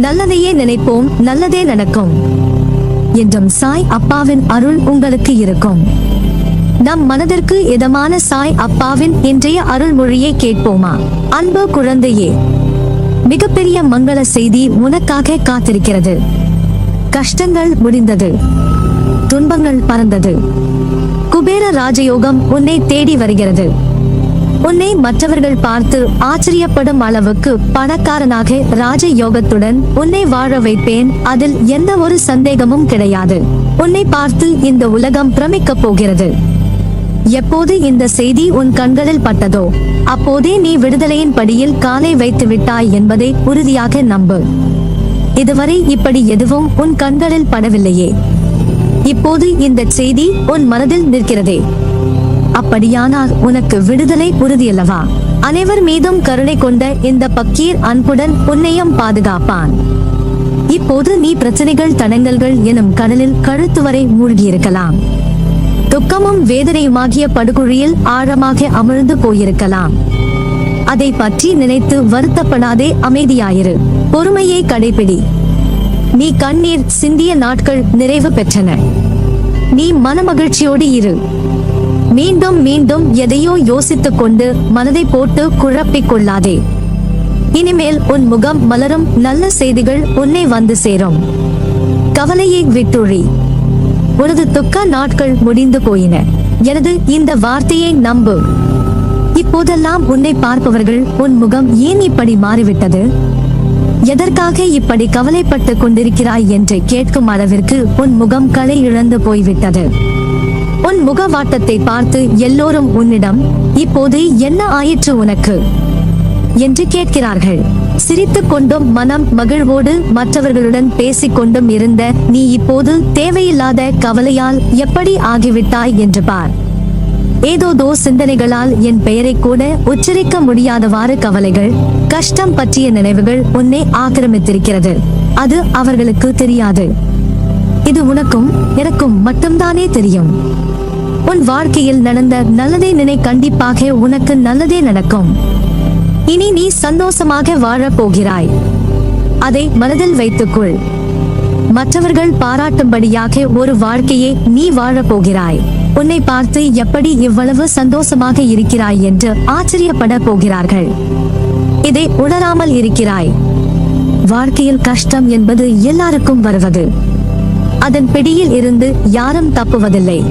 நல்லதையே நினைப்போம் நல்லதே நடக்கும். என்றும் சாய் அப்பாவின் அருள் உங்களுக்கு இருக்கும். நம் மனதிற்கு இதமான சாய் அப்பாவின் இன்றைய அருள்மொழியை கேட்போமா? அன்பு குழந்தையே மிகப்பெரிய மங்கள செய்தி உனக்காக காத்திருக்கிறது. கஷ்டங்கள் முடிந்தது. துன்பங்கள் பறந்தது. குபேர ராஜயோகம் உன்னை தேடி வருகிறது. உன்னை மற்றவர்கள் பார்த்து ஆச்சரியப்படும் அளவுக்கு பணக்காரனாக ராஜ யோகத்துடன் உன்னை வாழ வைப்பேன். அதில் எந்த ஒரு சந்தேகமும் கிடையாது. உன்னை பார்த்து இந்த உலகம் பிரமிக்கப் போகிறது. எப்போது இந்த செய்தி உன் கண்களில் பட்டதோ அப்போதே நீ விடுதலையின் படியில் காலை வைத்து விட்டாய் என்பதை உறுதியாக நம்பு. இதுவரை இப்படி எதுவும் உன் கண்களில் படவில்லையே. இப்போது இந்த செய்தி உன் மனதில் நிற்கிறதே. அப்படியானால் உனக்கு விடுதலை உறுதியல்லவா? அனைவர் மீதும் கருணை கொண்ட இந்த பக்கீர் அன்புடன் உன்னையும் பாதுகாப்பான். இப்போது நீ பிரச்சனைகள் தடங்கல்கள் எனும் கடலில் கழுத்து வரை மூழ்கியிருக்கலாம். துக்கமும் வேதனையுமாகிய படுகுழியில் ஆழமாக அமிழ்ந்து போயிருக்கலாம். அதை பற்றி நினைத்து வருத்தப்படாதே அமைதியாயிரு. பொறுமையை கடைபிடி. நீ கண்ணீர் சிந்திய நாட்கள் நிறைவு பெற்றன. நீ மனமகிழ்ச்சியோடு இரு. மீண்டும் மீண்டும் எதையோ யோசித்துக் கொண்டு மனதை போட்டு குழப்பிக் கொள்ளாதே இனிமேல் உன் முகம் மலரும் நல்ல செய்திகள் உன்னை வந்து சேரும். கவலையை விட்டுழி. உனது துக்க நாட்கள் முடிந்து போயின. எனது இந்த வார்த்தையை நம்பு. இப்போதெல்லாம் உன்னை பார்ப்பவர்கள் உன் முகம் ஏன் இப்படி மாறிவிட்டது? எதற்காக இப்படி கவலைப்பட்டு கொண்டிருக்கிறாய் என்று கேட்கும் அளவிற்கு உன் முகம் களை இழந்து போய்விட்டது. உன் முகவாட்டத்தை பார்த்து எல்லோரும் உன்னிடம் இப்போது என்ன ஆயிற்று உனக்கு? என்று கேட்கிறார்கள். சிரித்து கொண்டும் மனம் மகிழ்வோடு மற்றவர்களுடன் பேசிக்கொண்டும் இருந்த நீ இப்போது தேவையில்லாத கவலையால் எப்படி ஆகிவிட்டாய்? என்று பார். ஏதோதோ சிந்தனைகளால் என் பெயரை கூட உச்சரிக்க முடியாதவாறு கவலைகள் கஷ்டம் பற்றிய நினைவுகள் உன்னை ஆக்கிரமித்திருக்கிறது. அது அவர்களுக்கு தெரியாது. இது உனக்கும் எனக்கும் மட்டும்தானே தெரியும். உன் வாழ்க்கையில் நடந்த நல்லதை நினை கண்டிப்பாக உனக்கு நல்லதே நடக்கும். இனி நீ சந்தோஷமாக வாழப் போகிறாய். அதை மனதில் வைத்துக்கொள். மற்றவர்கள் பாராட்டும்படியாக ஒரு வாழ்க்கையை நீ வாழப் போகிறாய். உன்னை பார்த்து எப்படி இவ்வளவு சந்தோஷமாக இருக்கிறாய் என்று ஆச்சரியப்பட போகிறார்கள். இதை உணராமல் இருக்கிறாய். வாழ்க்கையில் கஷ்டம் என்பது எல்லாருக்கும் வருவது. அதன் பிடியில் இருந்து யாரும் தப்புவதில்லை.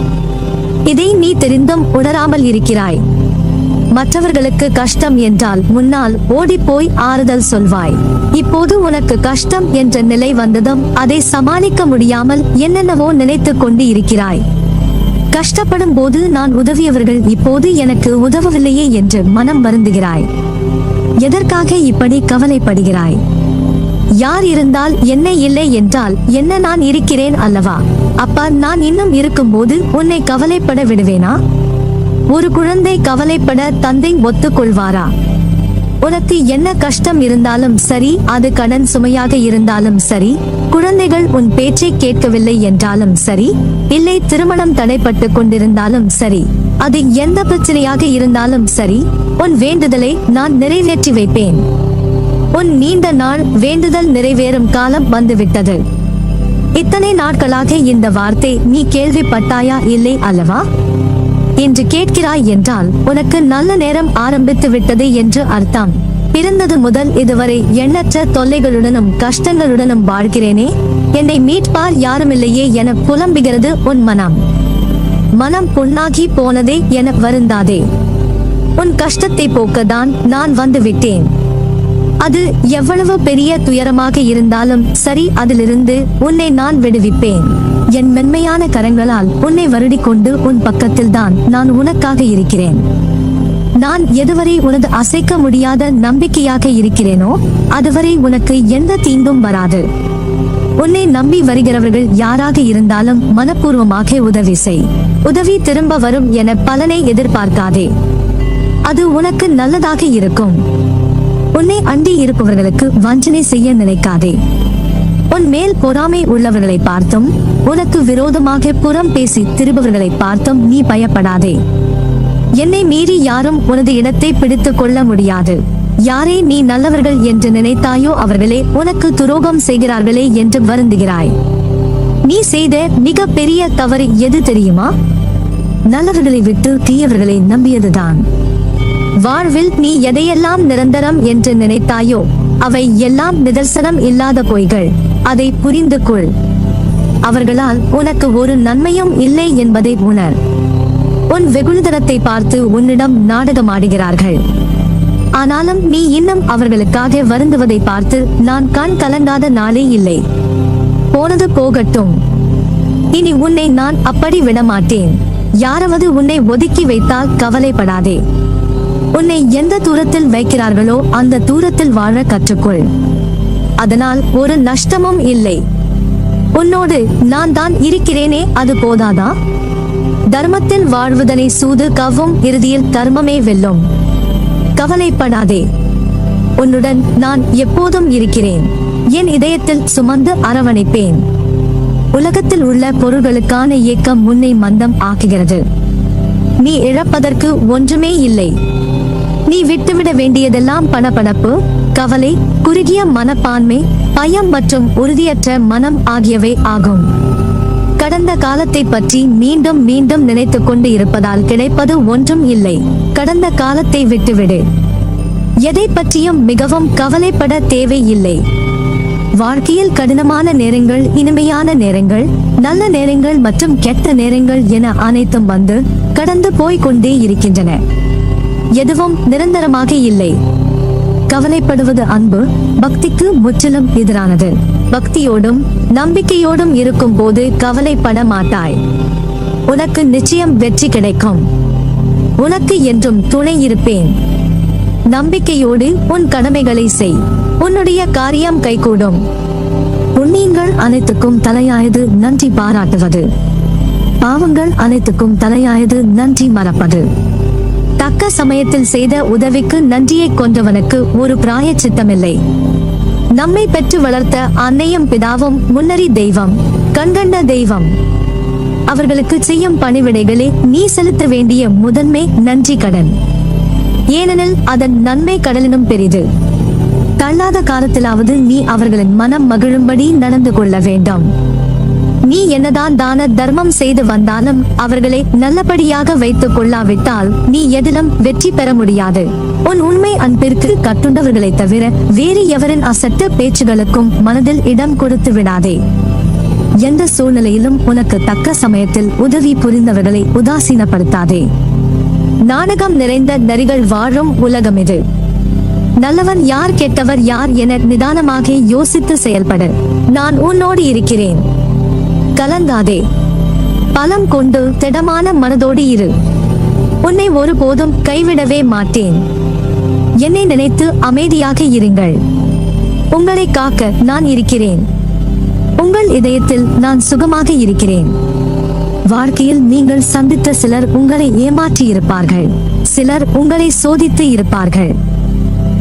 இதை நீ தெரிந்தும் உணராமல் இருக்கிறாய். மற்றவர்களுக்கு கஷ்டம் என்றால் முன்னால் ஓடிப்போய் ஆறுதல் சொல்வாய். இப்போது உனக்கு கஷ்டம் என்ற நிலை வந்ததும் அதை சமாளிக்க முடியாமல் என்னென்னவோ நினைத்து கொண்டு இருக்கிறாய். கஷ்டப்படும் போது நான் உதவியவர்கள் இப்போது எனக்கு உதவவில்லையே என்று மனம் வருந்துகிறாய். எதற்காக இப்படி கவலைப்படுகிறாய்? யார் இருந்தால் என்ன இல்லை என்றால் என்ன நான் இருக்கிறேன் அல்லவா? அப்பா நான் இன்னும் இருக்கும்போது உன்னை கவலைப்பட விடுவேனா? ஒரு குழந்தை கவலைப்பட தந்தை ஒத்துக்கொள்வாரா? உனக்கு என்ன கஷ்டம் இருந்தாலும் சரி அது கடன் சுமையாக இருந்தாலும் சரி குழந்தைகள் உன் பேச்சை கேட்கவில்லை என்றாலும் சரி இல்லை திருமணம் தடைப்பட்டு கொண்டிருந்தாலும் சரி அது எந்த பிரச்சனையாக இருந்தாலும் சரி உன் வேண்டுதலை நான் நிறைவேற்றி வைப்பேன். உன் நீண்ட நாள் வேண்டுதல் நிறைவேறும் காலம் வந்துவிட்டது. இத்தனை நாட்களாக இந்த வார்த்தை நீ கேள்விப்பட்டாயா இல்லை அல்லவா? என்று கேட்கிறாய் என்றால் உனக்கு நல்ல நேரம் ஆரம்பித்து விட்டது என்று அர்த்தம். பிறந்தது முதல் இதுவரை எண்ணற்ற தொல்லைகளுடனும் கஷ்டங்களுடனும் வாழ்கிறேனே? என்னை மீட்பார் யாருமில்லையே என புலம்புகிறது உன் மனம். மனம் புண்ணாகி போனதே என வருந்தாதே. உன் கஷ்டத்தை போக்கதான் நான் வந்து விட்டேன். அது எவ்வளவு பெரிய துயரமாக இருந்தாலும் சரி அதிலிருந்து உன்னை நான் விடுவிப்பேன். என் மென்மையான கரங்களால் உன்னை வருடிக்கொண்டு கொண்டு உன் பக்கத்தில்தான் நான் உனக்காக இருக்கிறேன். நான் எதுவரை உனது அசைக்க முடியாத நம்பிக்கையாக இருக்கிறேனோ அதுவரை உனக்கு எந்த தீங்கும் வராது. உன்னை நம்பி வருகிறவர்கள் யாராக இருந்தாலும் மனப்பூர்வமாக உதவி செய். உதவி திரும்ப வரும் என பலனை எதிர்பார்க்காதே. அது உனக்கு நல்லதாக இருக்கும். உன்னை அண்டி இருப்பவர்களுக்கு வஞ்சனை செய்ய நினைக்காதே. உன் மேல் பொறாமை உள்ளவர்களை பார்த்தும் உனக்கு விரோதமாக புறம் பேசி திரும்பவர்களை பார்த்தும் நீ பயப்படாதே. என்னை மீறி யாரும் உனது இடத்தை பிடித்துக் கொள்ள முடியாது. யாரே நீ நல்லவர்கள் என்று நினைத்தாயோ அவர்களே உனக்கு துரோகம் செய்கிறார்களே என்று வருந்துகிறாய். நீ செய்த மிக பெரிய தவறு எது தெரியுமா? நல்லவர்களை விட்டு தீயவர்களை நம்பியதுதான். வாழ்வில் நீ எதையெல்லாம் நிரந்தரம் என்று நினைத்தாயோ அவை எல்லாம் நிதர்சனம் இல்லாத பொய்கள். அதை புரிந்து கொள். அவர்களால் உனக்கு ஒரு நன்மையும் இல்லை என்பதை உணர். உன் வெகுளிதனத்தை பார்த்து உன்னிடம் நாடகமாடுகிறார்கள். ஆனாலும் நீ இன்னும் அவர்களுக்காக வருந்துவதை பார்த்து நான் கண் கலங்காத நாளே இல்லை. போனது போகட்டும். இனி உன்னை நான் அப்படி விடமாட்டேன். யாராவது உன்னை ஒதுக்கி வைத்தால் கவலைப்படாதே. உன்னை எந்த தூரத்தில் வைக்கிறார்களோ அந்த தூரத்தில் வாழ கற்றுக்கொள். அதனால் ஒரு நஷ்டமும் இல்லை. உன்னோடு நான் தான் இருக்கிறேனே அது போதாதா? தர்மத்தில் வாழ்வதனை சூது கவ்வும் இறுதியில் தர்மமே வெல்லும். கவலைப்படாதே. உன்னுடன் நான் எப்போதும் இருக்கிறேன். என் இதயத்தில் சுமந்து அரவணைப்பேன். உலகத்தில் உள்ள பொருள்களுக்கான இயக்கம் முன்னை மந்தம் ஆக்குகிறது. நீ இழப்பதற்கு ஒன்றுமே இல்லை. நீ விட்டுவிட வேண்டியதெல்லாம் பணப்பணப்பு கவலை குறுகிய மனப்பான்மை பயம் மற்றும் உறுதியற்ற மனம் ஆகியவை ஆகும். கடந்த காலத்தை பற்றி மீண்டும் மீண்டும் நினைத்துக் கொண்டு இருப்பதால் கிடைப்பது ஒன்றும் இல்லை. கடந்த காலத்தை விட்டுவிடு. எதை பற்றியும் மிகவும் கவலைப்பட தேவையில்லை. வாழ்க்கையில் கடினமான நேரங்கள் இனிமையான நேரங்கள் நல்ல நேரங்கள் மற்றும் கெட்ட நேரங்கள் என அனைத்தும் வந்து கடந்து போய்க் கொண்டே இருக்கின்றன. எதுவும் நிரந்தரமாக இல்லை. கவலைப்படுவது அன்பு பக்திக்கு முற்றிலும் எதிரானது. பக்தியோடும் நம்பிக்கையோடும் இருக்கும் போது கவலைப்பட மாட்டாய். உனக்கு நிச்சயம் வெற்றி கிடைக்கும். உனக்கு என்றும் துணை இருப்பேன். நம்பிக்கையோடு உன் கடமைகளை செய். உன்னுடைய காரியம் கைகூடும். புண்ணியங்கள் அனைத்துக்கும் தலையாயது நன்றி பாராட்டுவது. பாவங்கள் அனைத்துக்கும் தலையாயது நன்றி மறப்பது. தக்க சமயத்தில் செய்த உதவிக்கு நன்றியை கொண்டவனுக்கு ஒரு பிராயச்சித்தமில்லை. நம்மை பெற்று வளர்த்த அன்னையும் பிதாவும் முன்னறி தெய்வம் கண்கண்ட தெய்வம். அவர்களுக்கு செய்யும் பணிவிடைகளே நீ செலுத்த வேண்டிய முதன்மை நன்றி கடன். ஏனெனில் அதன் நன்மை கடலினும் பெரிது. தள்ளாத காலத்திலாவது நீ அவர்களின் மனம் மகிழும்படி நடந்து கொள்ள வேண்டாம். நீ என்னதான் தான தர்மம் செய்து வந்தாலும் அவர்களை நல்லபடியாக வைத்துக் கொள்ளாவிட்டால் நீ எதிலும் வெற்றி பெற முடியாது. உன் உண்மை அன்பிற்கு கட்டுண்டவர்களை தவிர வேறு எவரின் அசட்டு பேச்சுகளுக்கும் மனதில் இடம் கொடுத்து விடாதே. எந்த சூழ்நிலையிலும் உனக்கு தக்க சமயத்தில் உதவி புரிந்தவர்களை உதாசீனப்படுத்தாதே. நாடகம் நிறைந்த நரிகள் வாழும் உலகம் இது நல்லவன் யார் கெட்டவர் யார் என நிதானமாக யோசித்து செயல்பட. நான் உன்னோடு இருக்கிறேன். கலங்காதே பலம் கொண்டு திடமான மனதோடு இரு. உன்னை ஒருபோதும் கைவிடவே மாட்டேன். என்னை நினைத்து அமைதியாக இருங்கள். உங்களை காக்க நான் இருக்கிறேன். உங்கள் இதயத்தில் நான் சுகமாக இருக்கிறேன். வாழ்க்கையில் நீங்கள் சந்தித்த சிலர் உங்களை ஏமாற்றி இருப்பார்கள். சிலர் உங்களை சோதித்து இருப்பார்கள்.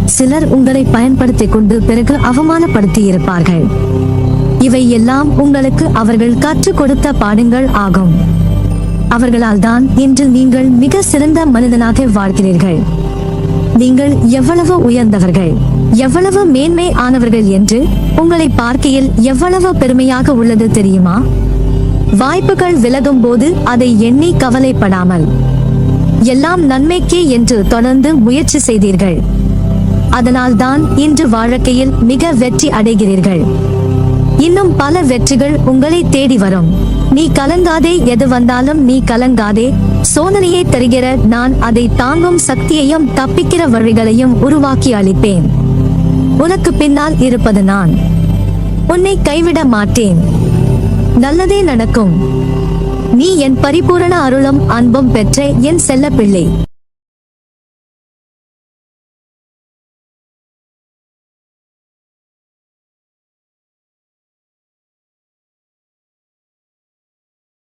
சிலர் உங்களை பயன்படுத்திக் கொண்டு பிறகு அவமானப்படுத்தி இருப்பார்கள். இவை எல்லாம் உங்களுக்கு அவர்கள் கற்றுக் கொடுத்த பாடங்கள் ஆகும். அவர்களால் தான் இன்று நீங்கள் மிக சிறந்த மனிதனாக வாழ்கிறீர்கள். நீங்கள் எவ்வளவு உயர்ந்தவர்கள் எவ்வளவு மேன்மை ஆனவர்கள் என்று உங்களை பார்க்கையில் எவ்வளவு பெருமையாக உள்ளது தெரியுமா? வாய்ப்புகள் விலகும் போது அதை எண்ணி கவலைப்படாமல் எல்லாம் நன்மைக்கே என்று தொடர்ந்து முயற்சி செய்தீர்கள். அதனால் தான் இன்று வாழ்க்கையில் மிக வெற்றி அடைகிறீர்கள். இன்னும் பல வெற்றிகள் உங்களை தேடி வரும். நீ கலங்காதே எது வந்தாலும் நீ கலங்காதே. சோதனையை தருகிற நான் அதை தாங்கும் சக்தியையும் தப்பிக்கிற வழிகளையும் உருவாக்கி அளிப்பேன். உனக்கு பின்னால் இருப்பது நான். உன்னை கைவிட மாட்டேன். நல்லதே நடக்கும். நீ என் பரிபூரண அருளும் அன்பும் பெற்ற என் செல்ல பிள்ளை